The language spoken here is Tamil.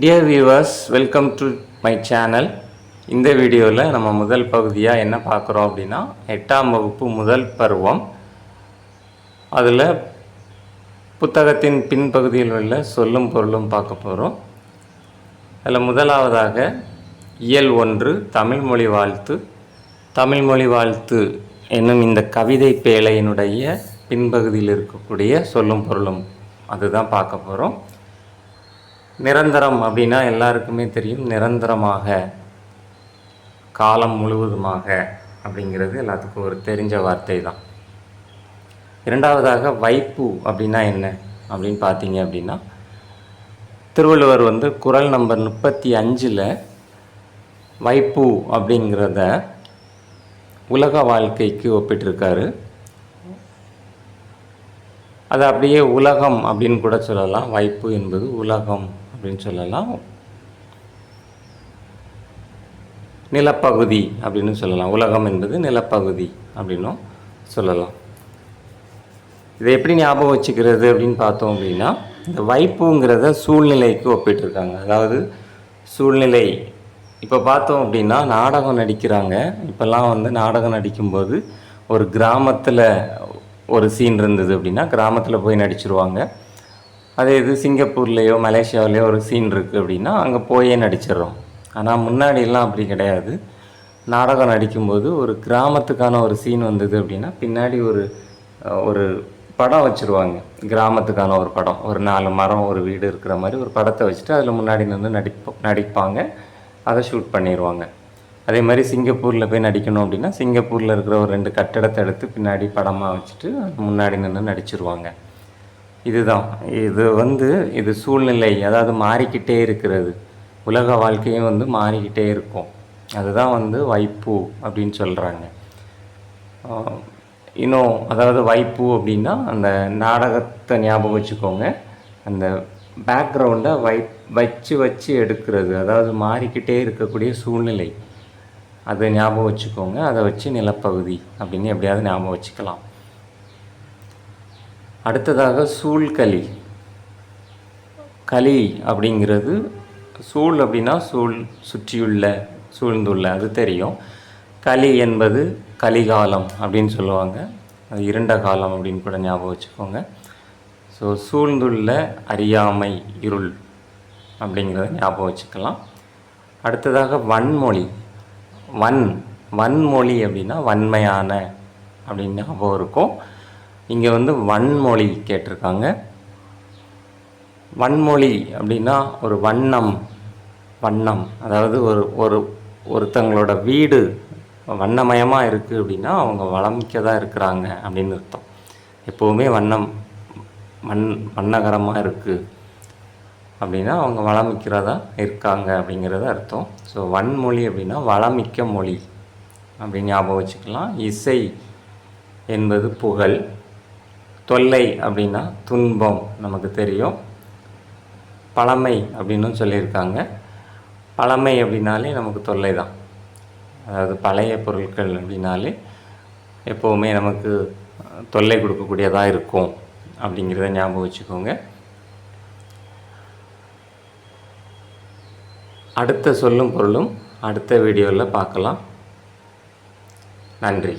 Dear viewers welcome to my channel இந்த வீடியோவில் நம்ம முதல் பகுதியாக என்ன பார்க்குறோம் அப்படின்னா எட்டாம் வகுப்பு முதல் பருவம். அதில் புத்தகத்தின் பின்பகுதியில் உள்ள சொல்லும் பொருளும் பார்க்க போகிறோம் அதில் முதலாவதாக இயல் ஒன்று தமிழ் மொழி வாழ்த்து. தமிழ் மொழி வாழ்த்து என்னும் இந்த கவிதை பேழையினுடைய பின்பகுதியில் இருக்கக்கூடிய சொல்லும் பொருளும் அதுதான் பார்க்க போகிறோம் நிரந்தரம் அப்படின்னா எல்லாருக்குமே தெரியும். நிரந்தரமாக காலம் முழுவதுமாக அப்படிங்கிறது எல்லாத்துக்கும் ஒரு தெரிஞ்ச வார்த்தை தான். இரண்டாவதாக வைப்பு அப்படின்னா என்ன அப்படின்னு பார்த்தீங்க அப்படின்னா திருவள்ளுவர் வந்து குரல் நம்பர் முப்பத்தி அஞ்சில் வைப்பு அப்படிங்கிறத உலக வாழ்க்கைக்கு ஒப்பிட்டிருக்காரு. அது அப்படியே உலகம் அப்படின்னு கூட சொல்லலாம். வைப்பு என்பது உலகம். அப்படின்னு சொல்லலாம். நிலப்பகுதி அப்படின்னு சொல்லலாம். உலகம் என்பது நிலப்பகுதி அப்படின்னும் சொல்லலாம். இதை எப்படி ஞாபகம் வச்சுக்கிறது அப்படின்னு பார்த்தோம் அப்படின்னா இந்த வைப்புங்கிறத சூழ்நிலைக்கு ஒப்பிட்டிருக்காங்க. அதாவது சூழ்நிலை. இப்போ பார்த்தோம் அப்படின்னா நாடகம் நடிக்கிறாங்க. இப்போல்லாம் வந்து நாடகம் நடிக்கும்போது ஒரு கிராமத்தில் ஒரு சீன் இருந்தது அப்படின்னா கிராமத்தில் போய் நடிச்சிருவாங்க. அதே இது சிங்கப்பூர்லேயோ மலேசியாவிலேயோ ஒரு சீன் இருக்குது அப்படின்னா அங்கே போயே நடிச்சிடுறோம். ஆனால் முன்னாடியெல்லாம் அப்படி கிடையாது. நாடகம் நடிக்கும்போது ஒரு கிராமத்துக்கான ஒரு சீன் வந்தது அப்படின்னா பின்னாடி ஒரு ஒரு படம் வச்சுருவாங்க. கிராமத்துக்கான ஒரு படம். ஒரு நாலு மரம் ஒரு வீடு இருக்கிற மாதிரி ஒரு படத்தை வச்சுட்டு அதில் முன்னாடி நின்று நடிப்போம் நடிப்பாங்க. அதை ஷூட் பண்ணிடுவாங்க அதே மாதிரி சிங்கப்பூரில் போய் நடிக்கணும் அப்படின்னா சிங்கப்பூரில் இருக்கிற ஒரு ரெண்டு கட்டடத்தை எடுத்து பின்னாடி படமாக வச்சுட்டு முன்னாடி நின்று நடிச்சிருவாங்க. இதுதான். இது வந்து இது சூழ்நிலை அதாவது மாறிக்கிட்டே இருக்கிறது. உலக வாழ்க்கையும் வந்து மாறிக்கிட்டே இருக்கும். அதுதான் வந்து வைப்பு அப்படின்னு சொல்கிறாங்க இன்னும் அதாவது வைப்பு அப்படின்னா அந்த நாடகத்தை ஞாபகம் வச்சுக்கோங்க. அந்த பேக்ரவுண்டை வை வச்சு வச்சு எடுக்கிறது. அதாவது மாறிக்கிட்டே இருக்கக்கூடிய சூழ்நிலை. அதை ஞாபகம் வச்சுக்கோங்க. அதை வச்சு நிலப்பகுதி அப்படின்னு எப்படியாவது ஞாபகம் வச்சுக்கலாம். அடுத்ததாக சூழ்களி களி அப்படிங்கிறது சூழ் அப்படின்னா சூழ் சுற்றியுள்ள சூழ்ந்துள்ள அது தெரியும். களி என்பது கலிகாலம் அப்படின்னு சொல்லுவாங்க. அது இருண்ட காலம் அப்படின்னு கூட ஞாபகம் வச்சுக்கோங்க. ஸோ சூழ்ந்துள்ள அறியாமை இருள் அப்படிங்கிறத ஞாபகம் வச்சுக்கலாம். அடுத்ததாக வன்மொழி. வன் வன்மொழி அப்படின்னா வன்மையான அப்படின்னு ஞாபகம் இருக்கும். இங்கே வந்து வன்மொழி கேட்டிருக்காங்க. வன்மொழி அப்படின்னா ஒரு வண்ணம் வண்ணம். அதாவது ஒரு ஒரு ஒருத்தங்களோட வீடு வண்ணமயமாக இருக்குது அப்படின்னா அவங்க வளமிக்கதாக இருக்கிறாங்க அப்படின்னு அர்த்தம். எப்போவுமே வண்ணம் வண் வண்ணகரமாக இருக்குது அப்படின்னா அவங்க வளமிக்கிறதா இருக்காங்க அப்படிங்கிறது அர்த்தம். ஸோ வன்மொழி அப்படின்னா வளமிக்க மொழி. அப்படின்னு ஞாபகம் வச்சுக்கலாம். இசை என்பது புகழ். தொல்லை அப்படின்னா துன்பம் நமக்கு தெரியும். பழமை அப்படின்னும் சொல்லியிருக்காங்க. பழமை அப்படின்னாலே நமக்கு தொல்லை தான் அதாவது பழைய பொருட்கள் அப்படின்னாலே எப்போவுமே நமக்கு தொல்லை கொடுக்கக்கூடியதாக இருக்கும் அப்படிங்கிறத ஞாபகம் வச்சுக்கோங்க. அடுத்த சொல்லும் பொருளும் அடுத்த வீடியோவில் பார்க்கலாம். நன்றி.